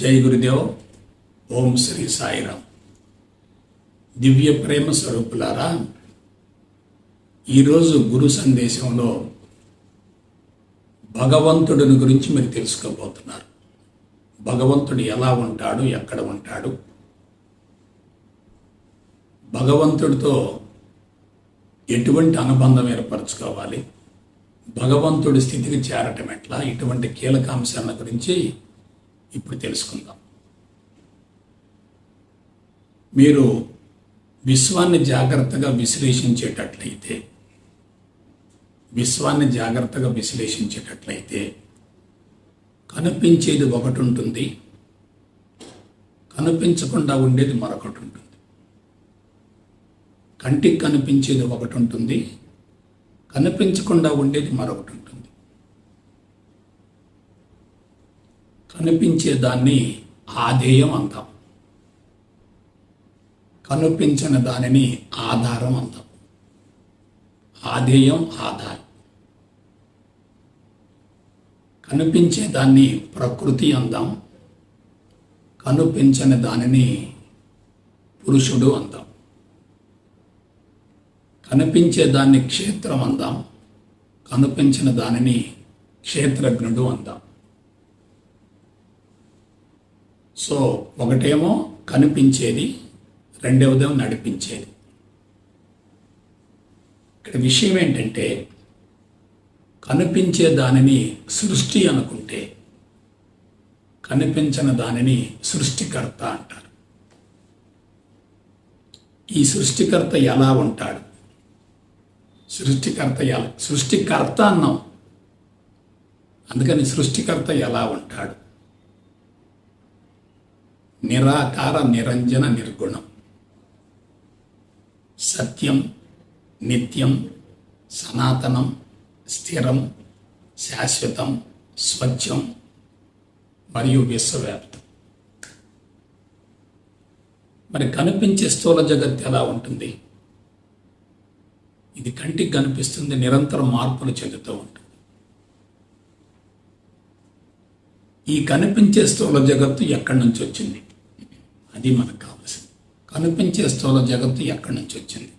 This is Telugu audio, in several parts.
జై గురుదేవ్ ఓం శ్రీ సాయిరామ్. దివ్య ప్రేమ స్వరూపులారా ఈరోజు గురు సందేశంలో భగవంతుడిని గురించి మీరు తెలుసుకోబోతున్నారు. భగవంతుడు ఎలా ఉంటాడు ఎక్కడ ఉంటాడు? భగవంతుడితో ఎటువంటి అనుబంధం ఏర్పరచుకోవాలి? భగవంతుడి స్థితికి చేరటం ఎట్లా? ఇటువంటి కీలక అంశాల గురించి ఇప్పుడు తెలుసుకుందాం. మీరు విశ్వాన్ని జాగ్రత్తగా విశ్లేషించేటట్లయితే విశ్వాన్ని జాగ్రత్తగా విశ్లేషించేటట్లయితే కనిపించేది ఒకటి ఉంటుంది కనిపించకుండా ఉండేది మరొకటి ఉంటుంది. కంటికి కనిపించేది ఒకటి ఉంటుంది కనిపించకుండా ఉండేది మరొకటి ఉంటుంది. కనిపించే దాన్ని ఆధేయం అంటాం. కనిపించిన దానిని ఆధారం అంటాం. ఆధేయం ఆధారం. కనిపించే దాన్ని ప్రకృతి అందాం కనిపించని దానిని పురుషుడు అందాం కనిపించే దాన్ని క్షేత్రం అందాం కనిపించిన దానిని క్షేత్రజ్ఞుడు అందాం సో ఒకటేమో కనిపించేది రెండవదేమో నడిపించేది. ఇక్కడ విషయం ఏంటంటే కనిపించే దానిని సృష్టి అనుకుంటే కనిపించిన దానిని సృష్టికర్త అంటారు. ఈ సృష్టికర్త ఎలా ఉంటాడు? సృష్టికర్త ఎలా సృష్టికర్త అన్నాం. అందుకని సృష్టికర్త ఎలా ఉంటాడు? నిరాకార నిరంజన నిర్గుణం. సత్యం నిత్యం సనాతనం స్థిరం శాశ్వతం స్వచ్ఛం మరియు విశ్వవ్యాప్తం. మరి కనిపించే స్థూల జగత్ ఎలా ఉంటుంది? ఇది కంటికి కనిపిస్తుంది నిరంతరం మార్పులు చెందుతూ ఉంటుంది. ఈ కనిపించే స్థూల జగత్తు ఎక్కడి నుంచి వచ్చింది? అది మనకు కావాల్సింది కనిపించే స్థూల జగత్తు ఎక్కడి నుంచి వచ్చింది?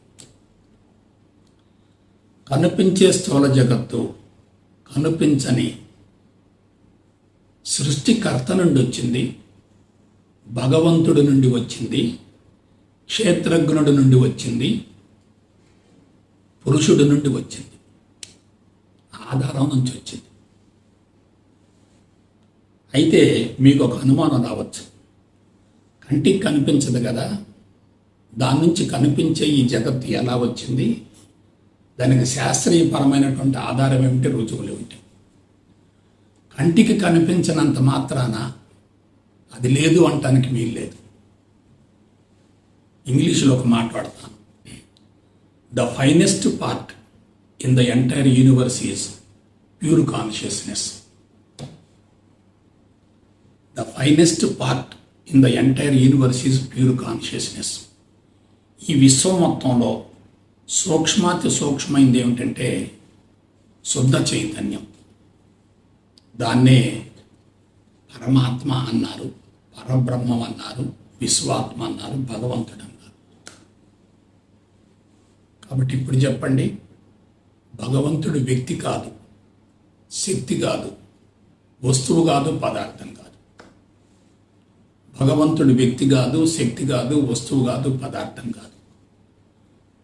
కనిపించే స్థూల జగత్తు కనిపించని సృష్టికర్త నుండి వచ్చింది భగవంతుడి నుండి వచ్చింది క్షేత్రజ్ఞుడి నుండి వచ్చింది పురుషుడి నుండి వచ్చింది. ఆధారం నుంచి వచ్చింది. అయితే మీకు ఒక అనుమానం రావచ్చు. కంటికి కనిపించదు కదా. దాని నుంచి కనిపించే ఈ జగత్తు ఎలా వచ్చింది? దానికి శాస్త్రీయపరమైనటువంటి ఆధారం ఏమిటి? రుజువులు ఏమిటి? కంటికి కనిపించినంత మాత్రాన అది లేదు అంటానికి వీలు లేదు. ఇంగ్లీష్లో ఒక మాట్లాడతాను the finest part in the entire universe is pure consciousness the finest part in the entire universe is pure consciousness ఈ విశ్వం మొత్తంలో సూక్ష్మాతి సూక్ష్మైంది ఏమిటంటే శుద్ధ చైతన్యం. దాన్నే పరమాత్మ అన్నారు పరబ్రహ్మం అన్నారు విశ్వాత్మ అన్నారు భగవంతుడు అన్నారు. కాబట్టి ఇప్పుడు చెప్పండి భగవంతుడు వ్యక్తి కాదు శక్తి కాదు వస్తువు కాదు పదార్థం కాదు. భగవంతుడు వ్యక్తి కాదు శక్తి కాదు వస్తువు కాదు పదార్థం కాదు.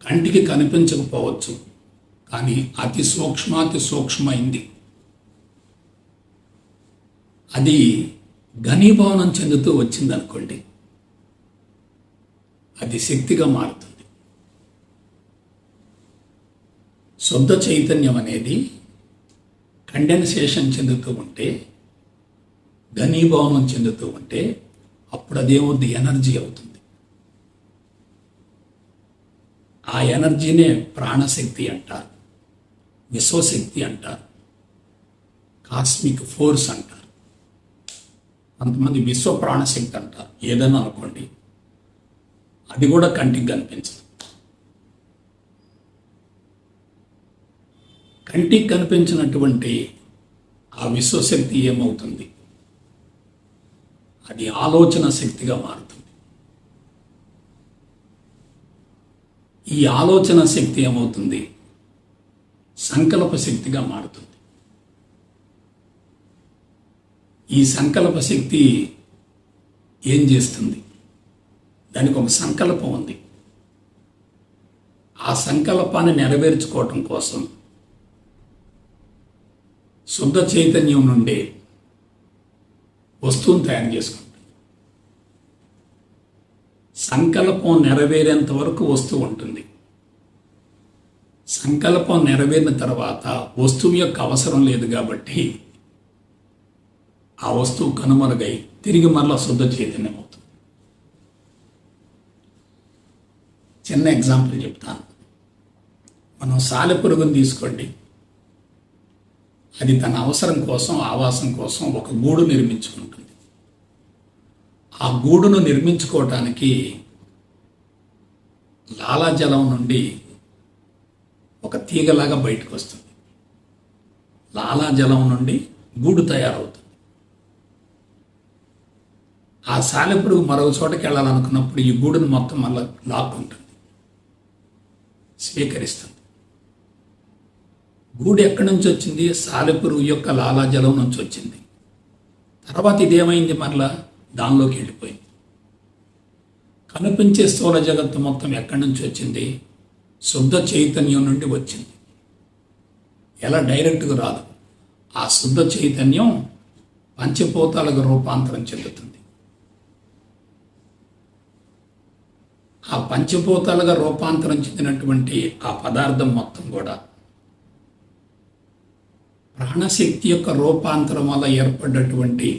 కంటికి కనిపించకపోవచ్చు కానీ అతి సూక్ష్మాతి సూక్ష్మైంది. అది ఘనీభవనం చెందుతూ వచ్చిందనుకోండి అది శక్తిగా మారుతుంది. శుద్ధ చైతన్యం అనేది కండెన్సేషన్ చెందుతూ ఉంటే ఘనీభవనం చెందుతూ ఉంటే అప్పుడు అదేమవుద్ది ఎనర్జీ అవుతుంది. ఆ ఎనర్జీనే ప్రాణశక్తి అంటారు విశ్వశక్తి అంటారు కాస్మిక్ ఫోర్స్ అంటారు. కొంతమంది విశ్వ ప్రాణశక్తి అంటారు ఏదైనా అనుకోండి అది కూడా కంటికి కనిపించదు. కంటికి కనిపించినటువంటి ఆ విశ్వశక్తి ఏమవుతుంది? అది ఆలోచన శక్తిగా మారుతుంది. ఈ ఆలోచన శక్తి ఏమవుతుంది? సంకల్ప శక్తిగా మారుతుంది. ఈ సంకల్ప శక్తి ఏం చేస్తుంది? దానికి ఒక సంకల్పం ఉంది. ఆ సంకల్పాన్ని నెరవేర్చుకోవటం కోసం శుద్ధ చైతన్యం నుండి వస్తువును తయారు చేసుకుంటుంది సంకల్పం నెరవేరేంత వరకు వస్తువు ఉంటుంది. సంకల్పం నెరవేరిన తర్వాత వస్తువు యొక్క అవసరం లేదు కాబట్టి ఆ వస్తువు కనుమరుగై తిరిగి మరలా శుద్ధ చైతన్యం అవుతుంది. చిన్న ఎగ్జాంపుల్ చెప్తాను. మనం సాలెపురుగును తీసుకోండి. అది తన అవసరం కోసం ఆవాసం కోసం ఒక గూడు నిర్మించుకుంటుంది. ఆ గూడును నిర్మించుకోవటానికి లాలాజలం నుండి ఒక తీగలాగా బయటకు వస్తుంది లాలాజలం నుండి గూడు తయారవుతుంది. ఆ సాలెపురుగు మరొక చోటకి వెళ్ళాలనుకున్నప్పుడు ఈ గూడును మొత్తం మళ్ళీ లాక్కుంటుంది. స్వీకరిస్తుంది. గూడు ఎక్కడి నుంచి వచ్చింది? సాలెపురుగు యొక్క లాలాజలం నుంచి వచ్చింది. తర్వాత ఇదేమైంది మరలా? దానిలోకి వెళ్ళిపోయింది. కనిపించే స్థూల జగత్తు మొత్తం ఎక్కడి నుంచి వచ్చింది? శుద్ధ చైతన్యం నుండి వచ్చింది. ఎలా డైరెక్ట్గా రాదు. ఆ శుద్ధ చైతన్యం పంచభూతాలకు రూపాంతరం చెందుతుంది. ఆ పంచభూతాలుగా రూపాంతరం చెందినటువంటి ఆ పదార్థం మొత్తం కూడా ప్రాణశక్తి యొక్క రూపాంతరం వల్ల ఏర్పడ్డటువంటి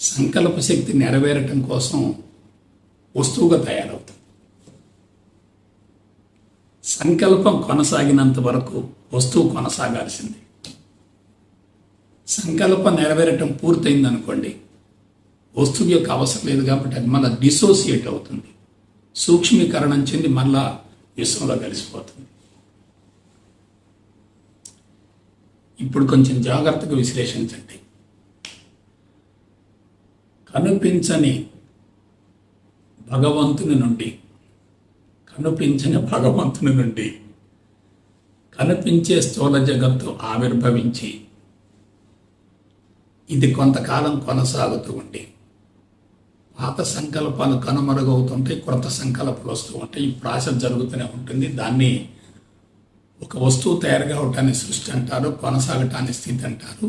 సంకల్ప శక్తి నెరవేరటం కోసం వస్తువుగా తయారవుతుంది సంకల్పం కొనసాగినంత వరకు వస్తువు కొనసాగాల్సింది. సంకల్పం నెరవేరటం పూర్తయిందనుకోండి వస్తువు యొక్క అవసరం లేదు కాబట్టి అది మళ్ళీ డిసోసియేట్ అవుతుంది. సూక్ష్మీకరణం చెంది మళ్ళా విశ్వంలో కలిసిపోతుంది. ఇప్పుడు కొంచెం జాగ్రత్తగా విశ్లేషించండి. కనిపించని భగవంతుని నుండి కనిపించని భగవంతుని నుండి కనిపించే స్థూల జగత్తు ఆవిర్భవించి ఇది కొంతకాలం కొనసాగుతూ ఉండి పాత సంకల్పాలు కనుమరుగవుతుంటాయి కొత్త సంకల్పాలు వస్తూ ఉంటాయి ఈ ప్రాసెస్ జరుగుతూనే ఉంటుంది. దాన్ని ఒక వస్తువు తయారు కావటాన్ని సృష్టి అంటారు కొనసాగటాన్ని స్థితి అంటారు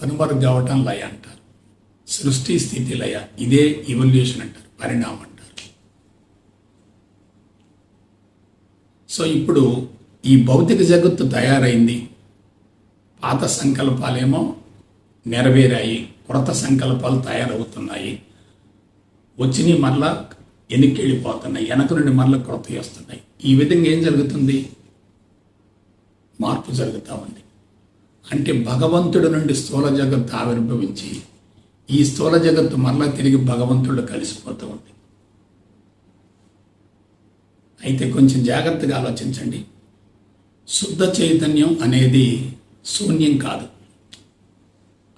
కనుమరుగు కావటం లయ అంటారు. సృష్టి స్థితి లయ ఇదే ఇవల్యూషన్ అంటారు పరిణామం అంటారు. సో ఇప్పుడు ఈ భౌతిక జగత్తు తయారైంది. పాత సంకల్పాలేమో నెరవేరాయి కొత్త సంకల్పాలు తయారవుతున్నాయి. వచ్చినవి మరలా వెనక్కి వెళ్ళిపోతున్నాయి వెనక నుండి మరలా కొరత వస్తున్నాయి. ఈ విధంగా ఏం జరుగుతుంది? మార్పు జరుగుతూ ఉంది అంటే భగవంతుడి నుండి స్థూల జగత్తు ఆవిర్భవించి ఈ స్థూల జగత్తు మరలా తిరిగి భగవంతుడు కలిసిపోతూ ఉంది అయితే కొంచెం జాగ్రత్తగా ఆలోచించండి. శుద్ధ చైతన్యం అనేది శూన్యం కాదు.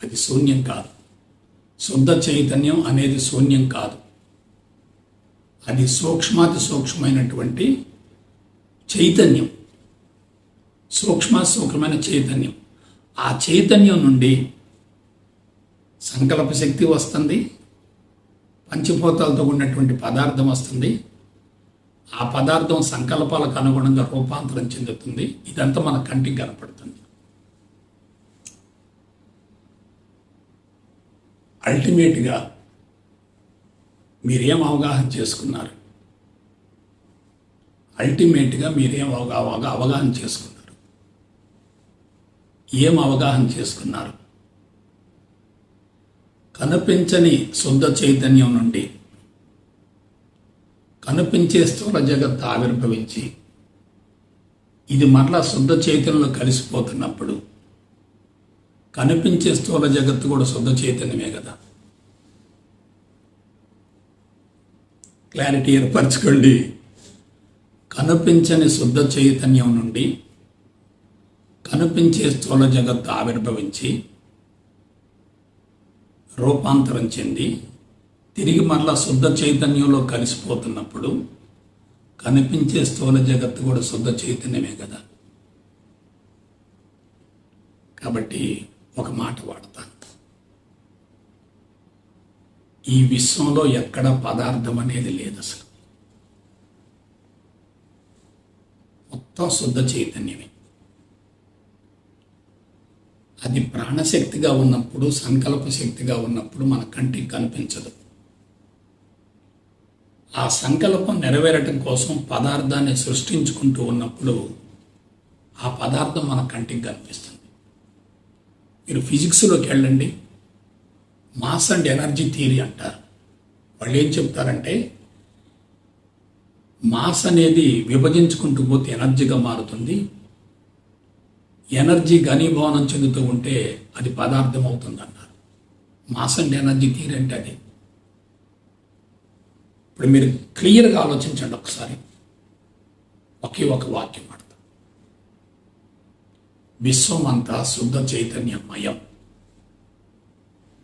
అది శూన్యం కాదు. శుద్ధ చైతన్యం అనేది శూన్యం కాదు. అది సూక్ష్మాతి సూక్ష్మమైనటువంటి చైతన్యం. సూక్ష్మ సూక్ష్మమైన చైతన్యం. ఆ చైతన్యం నుండి సంకల్ప శక్తి వస్తుంది. పంచభూతాలతో ఉన్నటువంటి పదార్థం వస్తుంది. ఆ పదార్థం సంకల్పాలకు అనుగుణంగా రూపాంతరం చెందుతుంది. ఇదంతా మన కంటికి కనపడుతుంది. అల్టిమేట్గా మీరేం అవగాహన చేసుకున్నారు? అల్టిమేట్గా మీరేం అవగా అవగాహన చేసుకున్నారు? ఏం అవగాహన చేసుకున్నారు? కనిపించని శుద్ధ చైతన్యం నుండి కనిపించే స్థూల జగత్తు ఆవిర్భవించి ఇది మరలా శుద్ధ చైతన్యంలో కలిసిపోతున్నప్పుడు కనిపించే స్థూల జగత్తు కూడా శుద్ధ చైతన్యమే కదా. క్లారిటీ ఏర్పరచుకోండి. కనిపించని శుద్ధ చైతన్యం నుండి కనిపించే స్థూల జగత్తు ఆవిర్భవించి రూపాంతరం చెంది తిరిగి మరలా శుద్ధ చైతన్యంలో కలిసిపోతున్నప్పుడు కనిపించే స్థూల జగత్తు కూడా శుద్ధ చైతన్యమే కదా. కాబట్టి ఒక మాట వాడతాను. ఈ విశ్వంలో ఎక్కడ పదార్థం అనేది లేదు అసలు. మొత్తం శుద్ధ చైతన్యమే. అది ప్రాణశక్తిగా ఉన్నప్పుడు సంకల్ప శక్తిగా ఉన్నప్పుడు మన కంటికి కనిపించదు. ఆ సంకల్పం నెరవేరటం కోసం పదార్థాన్ని సృష్టించుకుంటూ ఉన్నప్పుడు ఆ పదార్థం మన కంటికి కనిపిస్తుంది. మీరు ఫిజిక్స్లోకి వెళ్ళండి. మాస్ అండ్ ఎనర్జీ థియరీ అంటారు. వాళ్ళు ఏం చెప్తారంటే మాస్ అనేది విభజించుకుంటూ పోతే ఎనర్జీగా మారుతుంది. ఎనర్జీ ఘనీభవనం చెందుతూ ఉంటే అది పదార్థం అవుతుంది అన్నారు ఎనర్జీ తీరంటే అది. ఇప్పుడు మీరు క్లియర్గా ఆలోచించండి ఒకసారి. ఒకే ఒక వాక్యం వాడతాం. విశ్వం అంతా శుద్ధ చైతన్యమయం.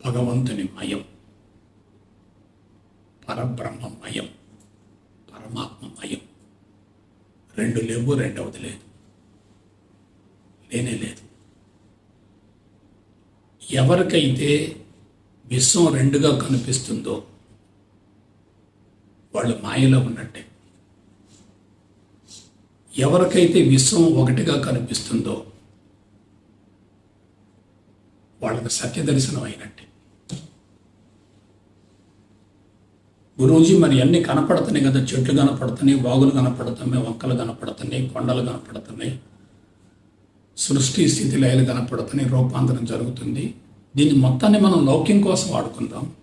భగవంతుని మయం. పరబ్రహ్మమయం. పరమాత్మమయం రెండు లేవు రెండవది లేదు. లేనే లేదు ఎవరికైతే విశ్వం రెండుగా కనిపిస్తుందో వాళ్ళు మాయలో ఉన్నట్టే. ఎవరికైతే విశ్వం ఒకటిగా కనిపిస్తుందో వాళ్ళకి సత్య దర్శనం అయినట్టే. గురూజీ మరి అన్ని కనపడుతున్నాయి కదా చెట్లు కనపడుతున్నాయి వాగులు కనపడుతున్నాయి వంకలు కనపడుతున్నాయి కొండలు కనపడుతున్నాయి సృష్టి స్థితి లయలు కనపడుతున్నాయి రూపాంతరం జరుగుతుంది. దీన్ని మొత్తాన్ని మనం లౌక్యం కోసం వాడుకుందాం.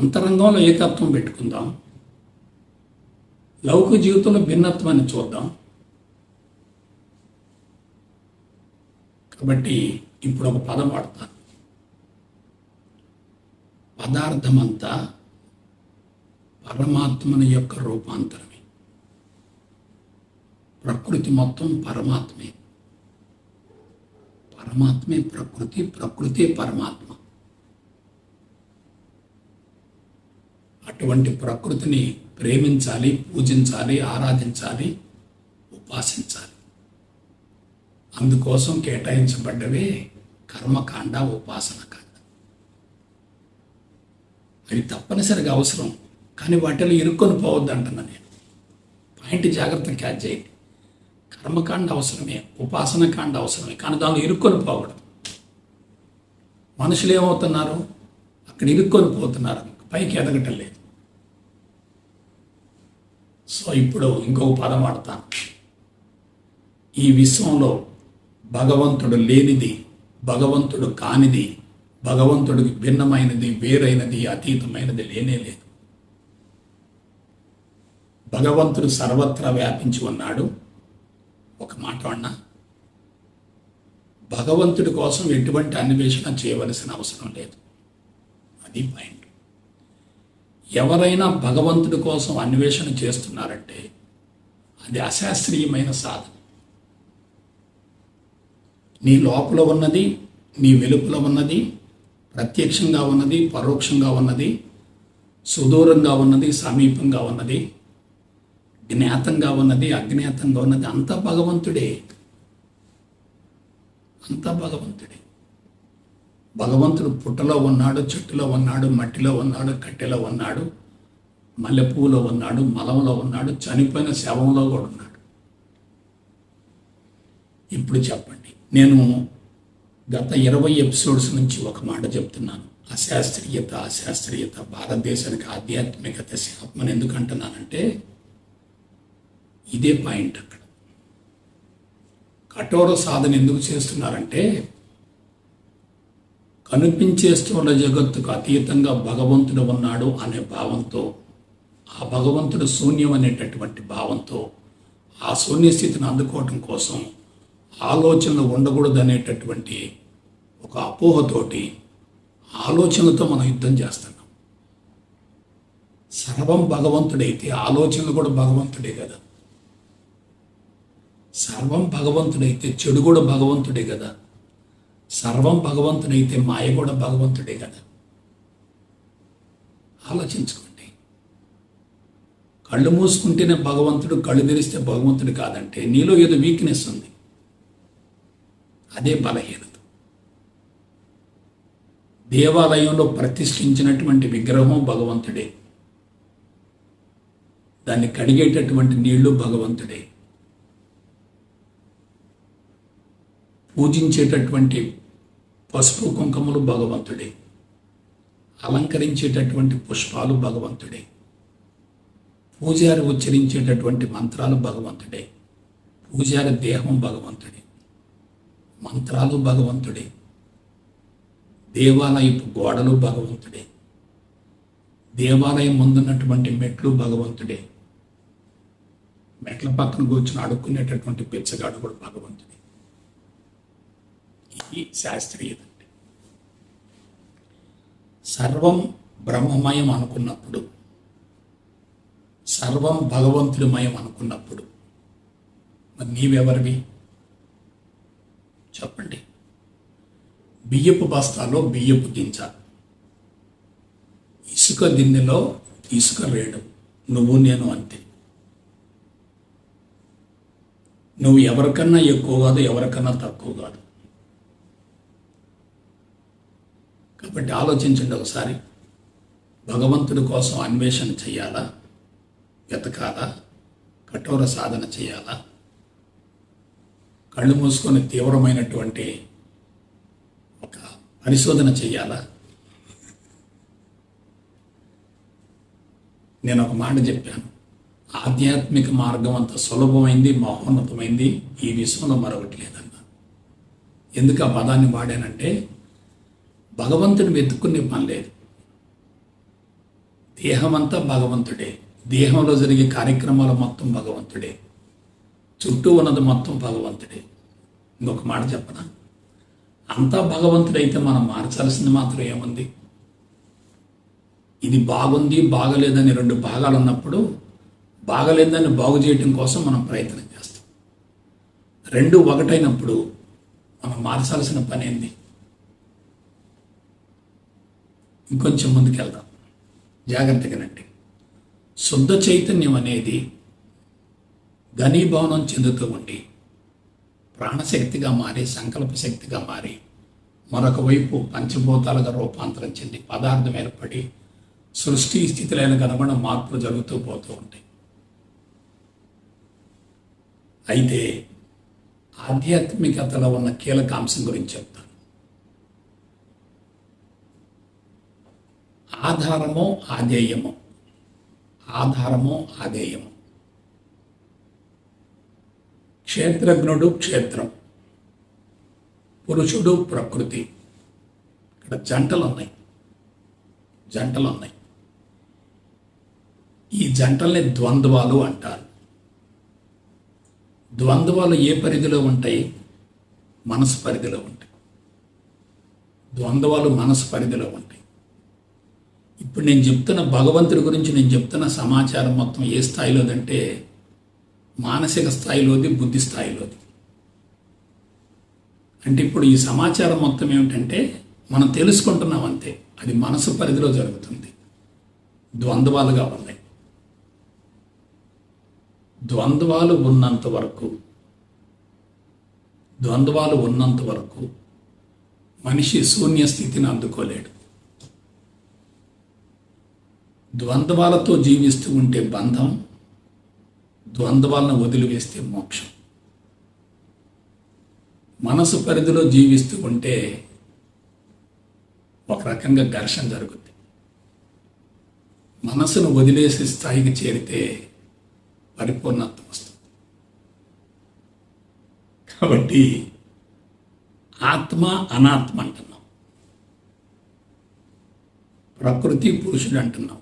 అంతరంగంలో ఏకత్వం పెట్టుకుందాం. లౌకిక జీవితంలో భిన్నత్వాన్ని చూద్దాం. కాబట్టి ఇప్పుడు ఒక పదం వాడతాను పదార్థమంతా పరమాత్మని యొక్క రూపాంతరం. ప్రకృతి మొత్తం పరమాత్మే. పరమాత్మే ప్రకృతి ప్రకృతి పరమాత్మ. అటువంటి ప్రకృతిని ప్రేమించాలి పూజించాలి ఆరాధించాలి ఉపాసించాలి. అందుకోసం కేటాయించబడ్డవే కర్మకాండ ఉపాసన కాండ. అవి తప్పనిసరిగా అవసరం కానీ వాటిలో ఇరుక్కొని పోవద్దు అంటున్నా నేను. పాయింట్ జాగ్రత్త క్యాచ్ చేయండి. కర్మకాండ అవసరమే ఉపాసన కాండ అవసరమే. కానీ దానిలో ఇరుక్కొని పోవడం. మనుషులు ఏమవుతున్నారు? అక్కడ ఇరుక్కొని పోతున్నారు. పైకి ఎదగటం లేదు. సో ఇప్పుడు ఇంకొక పదం ఆడతాను. ఈ విశ్వంలో భగవంతుడు లేనిది భగవంతుడు కానిది భగవంతుడికి భిన్నమైనది వేరైనది అతీతమైనది లేనే లేదు. భగవంతుడు సర్వత్రా వ్యాపించి ఉన్నాడు. ఒక మాట అన్నా భగవంతుడి కోసం ఎటువంటి అన్వేషణ చేయవలసిన అవసరం లేదు. అది పాయింట్ ఎవరైనా భగవంతుడి కోసం అన్వేషణ చేస్తున్నారంటే అది అశాస్త్రీయమైన సాధన. నీ లోపల ఉన్నది నీ వెలుపల ఉన్నది ప్రత్యక్షంగా ఉన్నది పరోక్షంగా ఉన్నది సుదూరంగా ఉన్నది సమీపంగా ఉన్నది జ్ఞాతంగా ఉన్నది అజ్ఞాతంగా ఉన్నది. అంతా భగవంతుడే. అంతా భగవంతుడే. భగవంతుడు పుట్టలో ఉన్నాడు చెట్టులో ఉన్నాడు మట్టిలో ఉన్నాడు కట్టెలో ఉన్నాడు మల్లెపూలో ఉన్నాడు మలంలో ఉన్నాడు చనిపోయిన శవంలో కూడా ఉన్నాడు. ఇప్పుడు చెప్పండి. నేను గత ఇరవై ఎపిసోడ్స్ నుంచి ఒక మాట చెప్తున్నాను. అశాస్త్రీయత అశాస్త్రీయత భారతదేశానికి ఆధ్యాత్మికత శాపమని ఎందుకు అంటున్నానంటే ఇదే పాయింట్ అక్కడ. కఠోర సాధన ఎందుకు చేస్తున్నారంటే కనిపించే స్థూల జగత్తుకు అతీతంగా భగవంతుడు ఉన్నాడు అనే భావంతో ఆ భగవంతుడు శూన్యం అనేటటువంటి భావంతో ఆ శూన్య స్థితిని అందుకోవటం కోసం ఆలోచనలు ఉండకూడదు అనేటటువంటి ఒక అపోహతోటి ఆలోచనలతో మనం యుద్ధం చేస్తున్నాం. సర్వం భగవంతుడైతే ఆలోచనలు కూడా భగవంతుడే కదా. సర్వం భగవంతుడైతే చెడు కూడా భగవంతుడే కదా. సర్వం భగవంతుడైతే మాయ కూడా భగవంతుడే కదా. ఆలోచించుకోండి. కళ్ళు మూసుకుంటేనే భగవంతుడు కళ్ళు తెరిస్తే భగవంతుడు కాదంటే నీలో ఏదో వీక్నెస్ ఉంది. అదే బలహీనత. దేవాలయంలో ప్రతిష్ఠించినటువంటి విగ్రహం భగవంతుడే. దాన్ని కడిగేటటువంటి నీళ్ళు భగవంతుడే. పూజించేటటువంటి పసుపు కుంకుమలు భగవంతుడే. అలంకరించేటటువంటి పుష్పాలు భగవంతుడే. పూజారి ఉచ్చరించేటటువంటి మంత్రాలు భగవంతుడే. పూజారి దేహం భగవంతుడే. మంత్రాలు భగవంతుడే. దేవాలయపు గోడలు భగవంతుడే. దేవాలయం ముందున్నటువంటి మెట్లు భగవంతుడే. మెట్ల పక్కన కూర్చుని అడుక్కునేటటువంటి పిచ్చగాడు కూడా భగవంతుడే. ఇది శాస్త్రీయత అంటే సర్వం బ్రహ్మమయం అనుకున్నప్పుడు సర్వం భగవంతుడిమయం అనుకున్నప్పుడు మరి నీవెవరివి? చెప్పండి. బియ్యపు బస్తాలో బియ్యపు గింజ ఇసుక దిన్నెలో ఇసుక రేడు నువ్వు నేను అంతే. నువ్వు ఎవరికన్నా ఎక్కువ కాదు ఎవరికన్నా తక్కువ కాదు. కాబట్టి ఆలోచించండి ఒకసారి. భగవంతుడి కోసం అన్వేషణ చేయాలా? వెతకాలా? కఠోర సాధన చేయాలా? కళ్ళు మూసుకొని తీవ్రమైనటువంటి ఒక పరిశోధన చేయాలా? నేను ఒక మాట చెప్పాను. ఆధ్యాత్మిక మార్గం అంత సులభమైంది మహోన్నతమైంది ఈ విశ్వంలో మరొకటి లేదన్నా. ఎందుకు ఆ పదాన్ని వాడానంటే భగవంతుని వెతుక్కునే పని లేదు. దేహమంతా భగవంతుడే. దేహంలో జరిగే కార్యక్రమాలు మొత్తం భగవంతుడే. చుట్టూ ఉన్నది మొత్తం భగవంతుడే. ఇంకొక మాట చెప్పనా? అంతా భగవంతుడైతే మనం మార్చాల్సింది మాత్రం ఏముంది? ఇది బాగుంది బాగలేదని రెండు భాగాలు ఉన్నప్పుడు బాగలేదని బాగు చేయటం కోసం మనం ప్రయత్నం చేస్తాం. రెండు ఒకటైనప్పుడు మనం మార్చాల్సిన పని ఏంది? ఇంకొంచెం ముందుకెళ్దాం. జాగ్రత్తగానండి శుద్ధ చైతన్యం అనేది ఘనీభవనం చెందుతూ ఉండి ప్రాణశక్తిగా మారి సంకల్ప శక్తిగా మారి మరొక వైపు పంచభూతాలుగా రూపాంతరం చెంది పదార్థం ఏర్పడి సృష్టి స్థితులైన కనుగొన మార్పులు జరుగుతూ పోతూ ఉంటాయి. అయితే ఆధ్యాత్మికతలో ఉన్న కీలక అంశం గురించి చెప్తాను ఆధారము ఆధేయము. ఆధారము ఆధేయము. క్షేత్రజ్ఞుడు క్షేత్రం. పురుషుడు ప్రకృతి. ఇక్కడ జంటలు ఉన్నాయి జంటలు ఉన్నాయి ఈ జంటల్ని ద్వంద్వాలు అంటారు. ద్వంద్వాలు ఏ పరిధిలో ఉంటాయి? మనసు పరిధిలో ఉంటాయి. ద్వంద్వాలు మనసు పరిధిలో ఉంటాయి. ఇప్పుడు నేను చెప్తున్న భగవంతుడి గురించి నేను చెప్తున్న సమాచారం మొత్తం ఏ స్థాయిలోదంటే మానసిక స్థాయిలోది బుద్ధి స్థాయిలోది. అంటే ఇప్పుడు ఈ సమాచారం మొత్తం ఏమిటంటే మనం తెలుసుకుంటున్నాం అంతే. అది మనసు పరిధిలో జరుగుతుంది. ద్వంద్వాలుగా ఉన్నాయి. ద్వంద్వాలు ఉన్నంత వరకు ద్వంద్వాలు ఉన్నంత వరకు మనిషి శూన్య స్థితిని అందుకోలేడు. ద్వంద్వాలతో జీవిస్తూ ఉంటే బంధం ద్వంద్వాలను వదిలివేస్తే మోక్షం. మనసు పరిధిలో జీవిస్తూ ఉంటే ఒక రకంగా ఘర్షణ జరుగుద్ది. మనసును వదిలేసి స్థాయికి చేరితే పరిపూర్ణత్వం వస్తుంది. కాబట్టి ఆత్మ అనాత్మ అంటున్నాం. ప్రకృతి పురుషుడు అంటున్నాం.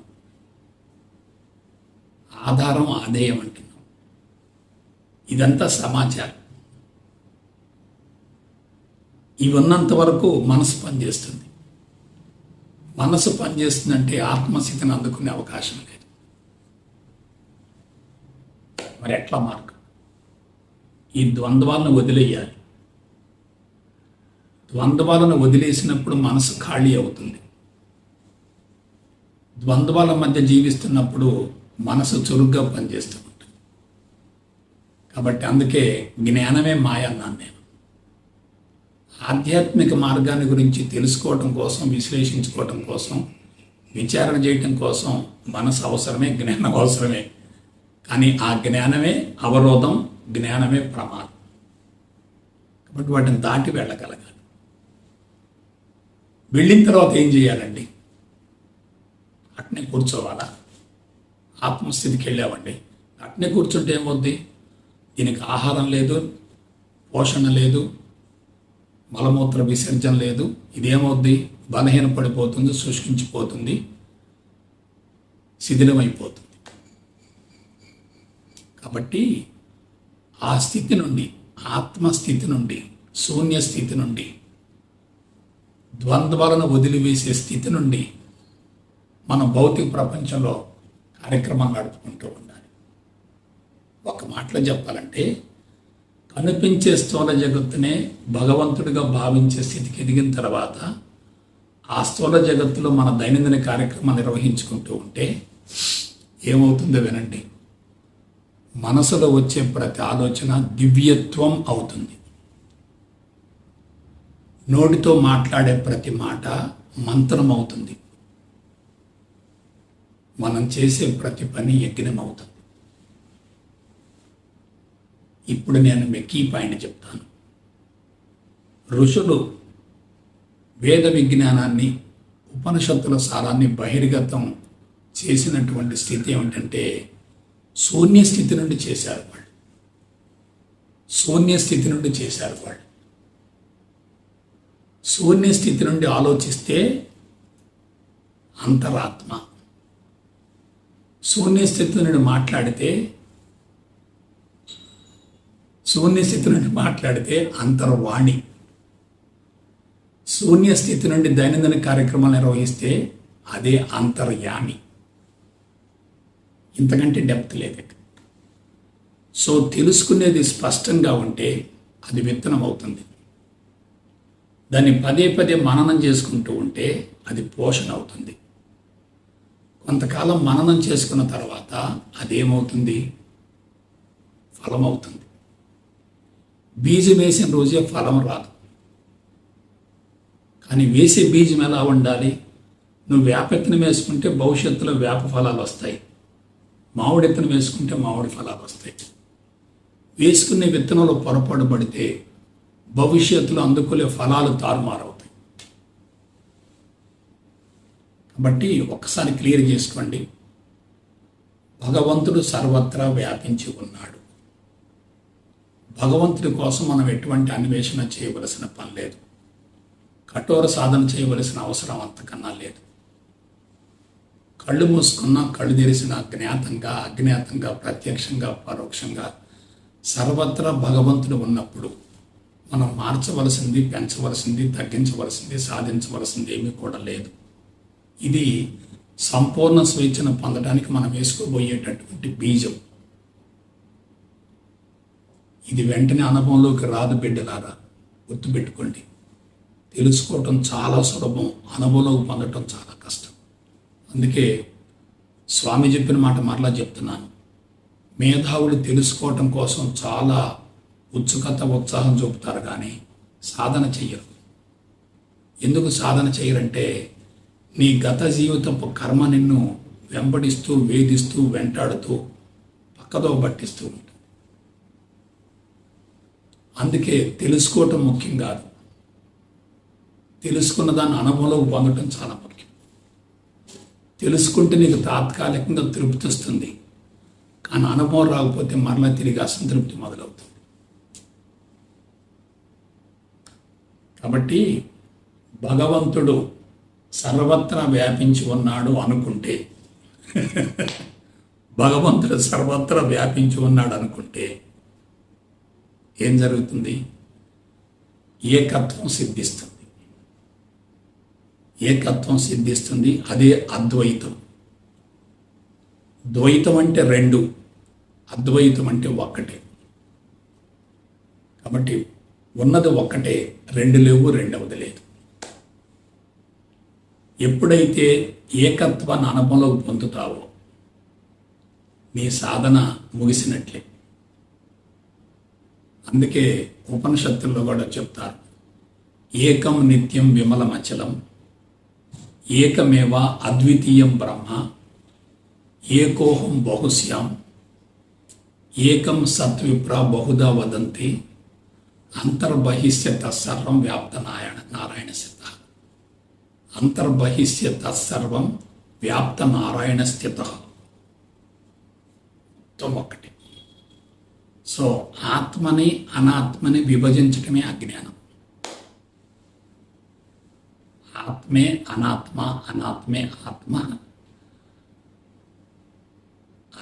ఆధారం ఆధేయం అంటున్నాం. ఇదంతా సమాచారం. ఇవి ఉన్నంత వరకు మనసు పనిచేస్తుంది. మనసు పనిచేస్తుందంటే ఆత్మస్థితిని అందుకునే అవకాశం లేదు. మరి ఎట్లా మార్గం? ఈ ద్వంద్వాలను వదిలేయాలి. ద్వంద్వాలను వదిలేసినప్పుడు మనసు ఖాళీ అవుతుంది. ద్వంద్వాల మధ్య జీవిస్తున్నప్పుడు మనసు చురుగ్గా పనిచేస్తూ ఉంటుంది. కాబట్టి అందుకే జ్ఞానమే మాయ అన్నాను నేను. ఆధ్యాత్మిక మార్గాన్ని గురించి తెలుసుకోవటం కోసం విశ్లేషించుకోవటం కోసం విచారణ చేయటం కోసం మనసు అవసరమే జ్ఞానం అవసరమే. కానీ ఆ జ్ఞానమే అవరోధం జ్ఞానమే ప్రమాదం. కాబట్టి వాటిని దాటి వెళ్ళగలగాలి. వెళ్ళిన తర్వాత ఏం చేయాలండి? అట్నే కూర్చోవాలా? ఆత్మస్థితికి వెళ్ళామండి. అట్నే కూర్చుంటే ఏమవుద్ది? దీనికి ఆహారం లేదు పోషణ లేదు మలమూత్ర విసర్జన లేదు. ఇదేమవుద్ది? బలహీన పడిపోతుంది శుష్కించిపోతుంది శిథిలమైపోతుంది. కాబట్టి ఆ స్థితి నుండి ఆత్మస్థితి నుండి శూన్య స్థితి నుండి ద్వంద్వాలను వదిలివేసే స్థితి నుండి మన భౌతిక ప్రపంచంలో కార్యక్రమాలు నడుపుకుంటూ ఉండాలి. ఒక మాటలో చెప్పాలంటే కనిపించే స్థూల జగత్తునే భగవంతుడిగా భావించే స్థితికి ఎదిగిన తర్వాత ఆ స్థూల జగత్తులో మన దైనందిన కార్యక్రమాలు నిర్వహించుకుంటూ ఉంటే ఏమవుతుందో వినండి. మనసులో వచ్చే ప్రతి ఆలోచన దివ్యత్వం అవుతుంది. నోటితో మాట్లాడే ప్రతి మాట మంత్రం అవుతుంది. మనం చేసే ప్రతి పని యజ్ఞం అవుతుంది ఇప్పుడు నేను మీకు ఈ పాయింట్ చెప్తాను. ఋషులు వేద విజ్ఞానాన్ని ఉపనిషత్తుల సారాన్ని బహిర్గతం చేసినటువంటి స్థితి ఏమిటంటే శూన్య స్థితి నుండి చేశారు వాళ్ళు. శూన్య స్థితి నుండి చేశారు వాళ్ళు. శూన్య స్థితి నుండి ఆలోచిస్తే అంతరాత్మ. శూన్య నుండి మాట్లాడితే శూన్యస్థితి నుండి మాట్లాడితే అంతర్వాణి. శూన్యస్థితి నుండి దైనందిన కార్యక్రమాలు నిర్వహిస్తే అదే అంతర్యామి. ఇంతకంటే డెప్త్ లేదు సో తెలుసుకునేది స్పష్టంగా ఉంటే అది విత్తనం అవుతుంది దాన్ని పదే పదే మననం చేసుకుంటూ ఉంటే అది పోషణ అవుతుంది కొంతకాలం మననం చేసుకున్న తర్వాత అదేమవుతుంది? ఫలం అవుతుంది బీజం వేసిన రోజే ఫలం రాదు. కానీ వేసే బీజం ఎలా ఉండాలి నువ్వు వేపెత్తనం వేసుకుంటే భవిష్యత్తులో వేప ఫలాలు వస్తాయి. మామిడి విత్తనం వేసుకుంటే మామిడి ఫలాలు వస్తాయి. వేసుకునే విత్తనంలో పొరపాటు పడితే భవిష్యత్తులో అందుకునే ఫలాలు తారుమారవు. బట్టి ఒక్కసారి క్లియర్ చేసుకోండి. భగవంతుడు సర్వత్రా వ్యాపించి ఉన్నాడు. భగవంతుడి కోసం మనం ఎటువంటి అన్వేషణ చేయవలసిన పని లేదు. కఠోర సాధన చేయవలసిన అవసరం అంతకన్నా లేదు. కళ్ళు మూసుకున్న కళ్ళు తెరిసిన జ్ఞాతంగా అజ్ఞాతంగా ప్రత్యక్షంగా పరోక్షంగా సర్వత్రా భగవంతుడు ఉన్నప్పుడు మనం మార్చవలసింది పెంచవలసింది తగ్గించవలసింది సాధించవలసింది ఏమీ కూడా లేదు. ఇది సంపూర్ణ స్వేచ్ఛను పొందడానికి మనం వేసుకోబోయేటటువంటి బీజం. ఇది వెంటనే అనుభవంలోకి రాదు బిడ్డలారా గుర్తుపెట్టుకోండి. తెలుసుకోవటం చాలా సులభం అనుభవంలోకి పొందటం చాలా కష్టం. అందుకే స్వామి చెప్పిన మాట మరలా చెప్తున్నాను. మేధావులు తెలుసుకోవటం కోసం చాలా ఉత్సుకత ఉత్సాహం చూపుతారు కానీ సాధన చెయ్యరు. ఎందుకు సాధన చేయరంటే నీ గత జీవితపు కర్మ నిన్ను వెంబడిస్తూ వేధిస్తూ వెంటాడుతూ పక్కదో పట్టిస్తూ ఉంటుంది. అందుకే తెలుసుకోవటం ముఖ్యం కాదు. తెలుసుకున్న దాన్ని అనుభవంలో పొందటం చాలా ముఖ్యం. తెలుసుకుంటే నీకు తాత్కాలికంగా తృప్తి వస్తుంది. కానీ అనుభవం రాకపోతే మరలా తిరిగి అసంతృప్తి మొదలవుతుంది. కాబట్టి భగవంతుడు సర్వత్రా వ్యాపించి ఉన్నాడు అనుకుంటే. భగవంతుడు సర్వత్రా వ్యాపించి ఉన్నాడు అనుకుంటే ఏం జరుగుతుంది? ఏకత్వం సిద్ధిస్తుంది. ఏకత్వం సిద్ధిస్తుంది. అదే అద్వైతం. ద్వైతం అంటే రెండు అద్వైతం అంటే ఒక్కటే. కాబట్టి ఉన్నది ఒక్కటే రెండు లేవు రెండవది లేదు. ఎప్పుడైతే ఏకత్వాన్ని అనుభవంలోకి పొందుతావో నీ సాధన ముగిసినట్లే. అందుకే ఉపనిషత్తుల్లో కూడా చెప్తారు ఏకం నిత్యం విమలమచలం ఏకమేవ అద్వితీయం బ్రహ్మ ఏకోహం బహుశ్యాం ఏకం సత్విప్ర బహుదా వదంతి అంతర్బహిష్యత సర్వం వ్యాప్త నారాయణ నారాయణ సిద్ధాంతం అంతర్బహిష్య తత్సర్వం వ్యాప్త నారాయణ స్థిత మొత్తం ఒకటి సో ఆత్మని అనాత్మని విభజించటమే అజ్ఞానం ఆత్మే అనాత్మ అనాత్మే ఆత్మ.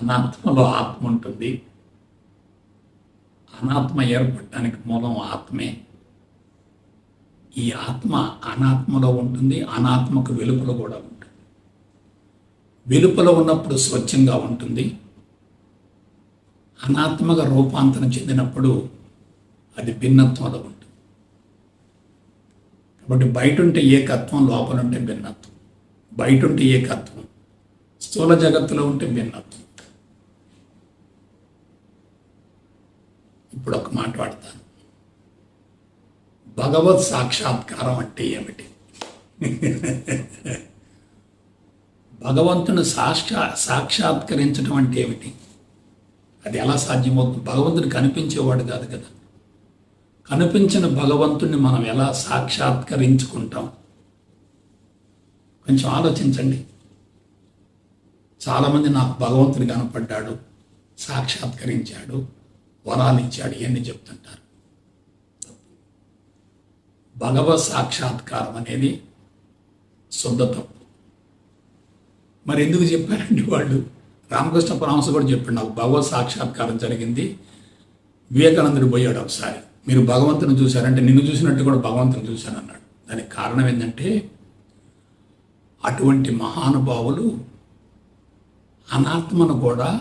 అనాత్మలో ఆత్మ ఉంటుంది. అనాత్మ ఏర్పడటానికి మూలం ఆత్మే. ఈ ఆత్మ అనాత్మలో ఉంటుంది అనాత్మకు వెలుపల కూడా ఉంటుంది. వెలుపల ఉన్నప్పుడు స్వచ్ఛంగా ఉంటుంది. అనాత్మక రూపాంతరం చెందినప్పుడు అది భిన్నత్వంలో ఉంటుంది. కాబట్టి బయట ఉంటే ఏకత్వం లోపల ఉంటే భిన్నత్వం. బయట ఉంటే ఏకత్వం స్థూల జగత్తులో ఉంటే భిన్నత్వం. ఇప్పుడు ఒక మాట వాడతాను. భగవత్ సాక్షాత్కారం అంటే ఏమిటి? భగవంతుని సాక్షా సాక్షాత్కరించడం అంటే ఏమిటి? అది ఎలా సాధ్యమవుతుంది? భగవంతుడు కనిపించేవాడు కాదు కదా. కనిపించిన భగవంతుణ్ణి మనం ఎలా సాక్షాత్కరించుకుంటాం? కొంచెం ఆలోచించండి. చాలామంది నాకు భగవంతుడు కనపడ్డాడు సాక్షాత్కరించాడు వరాలు ఇచ్చాడు ఇవన్నీ చెప్తుంటారు. భగవత్ సాక్షాత్కారం అనేది శుద్ధ తప్పు. మరి ఎందుకు చెప్పారండి వాళ్ళు? రామకృష్ణ పరమహంస కూడా చెప్పండి నాకు భగవత్ సాక్షాత్కారం జరిగింది. వివేకానందుడు పోయాడు ఒకసారి. మీరు భగవంతుని చూశారంటే నిన్ను చూసినట్టు కూడా భగవంతుని చూశాను అన్నాడు. దానికి కారణం ఏంటంటే అటువంటి మహానుభావులు అనాత్మను కూడా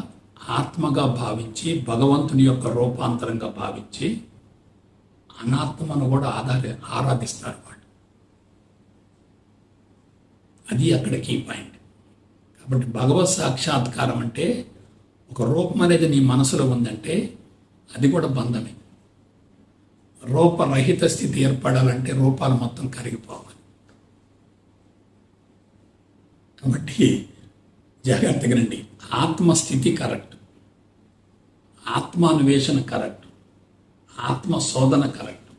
ఆత్మగా భావించి భగవంతుని యొక్క రూపాంతరంగా భావించి అనాత్మను కూడా ఆధార ఆరాధిస్తారు వాళ్ళు. అది అక్కడ కీ పాయింట్ కాబట్టి భగవత్ సాక్షాత్కారం అంటే ఒక రూపం అనేది నీ మనసులో ఉందంటే అది కూడా బంధమే. రూపరహిత స్థితి ఏర్పడాలంటే రూపాలు మొత్తం కరిగిపోవాలి. కాబట్టి జాగ్రత్తగా రండి. ఆత్మస్థితి కరెక్ట్. ఆత్మాన్వేషణ కరెక్ట్. ఆత్మ శోధన కరెక్ట్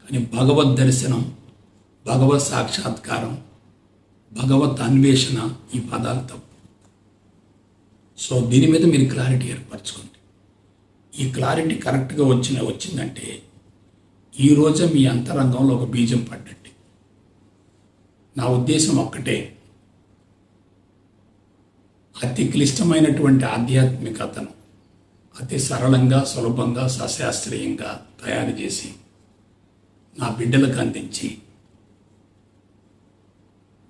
కానీ భగవద్ దర్శనం భగవత్ సాక్షాత్కారం భగవత్ అన్వేషణ ఈ పదాలు తప్పు. సో దీని మీద మీరు క్లారిటీ ఏర్పరచుకోండి. ఈ క్లారిటీ కరెక్ట్గా వచ్చిన వచ్చిందంటే ఈరోజు మీ అంతరంగంలో ఒక బీజం పడ్డట్టు. నా ఉద్దేశం ఒక్కటే. అతి క్లిష్టమైనటువంటి ఆధ్యాత్మికతను అతి సరళంగా సులభంగా సశాస్త్రీయంగా తయారు చేసి నా బిడ్డలకు అందించి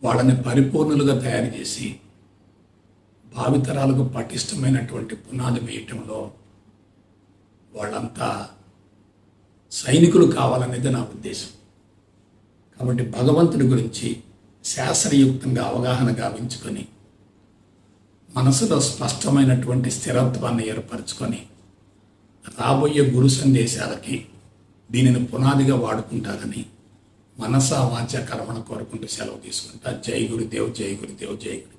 వాళ్ళని పరిపూర్ణులుగా తయారు చేసి భావితరాలకు పటిష్టమైనటువంటి పునాది వేయటంలో వాళ్ళంతా సైనికులు కావాలనేది నా ఉద్దేశం. కాబట్టి భగవంతుడి గురించి శాస్త్రయుక్తంగా అవగాహన గావించుకొని మనసులో స్పష్టమైనటువంటి స్థిరత్వాన్ని ఏర్పరచుకొని రాబోయే గురు సందేశాలకి దీనిని పునాదిగా వాడుకుంటారని మనసా వాచ కర్మను కోరుకుంటూ సెలవు తీసుకుంటా. జై గురుదేవ్ జై గురుదేవ్ జై గురు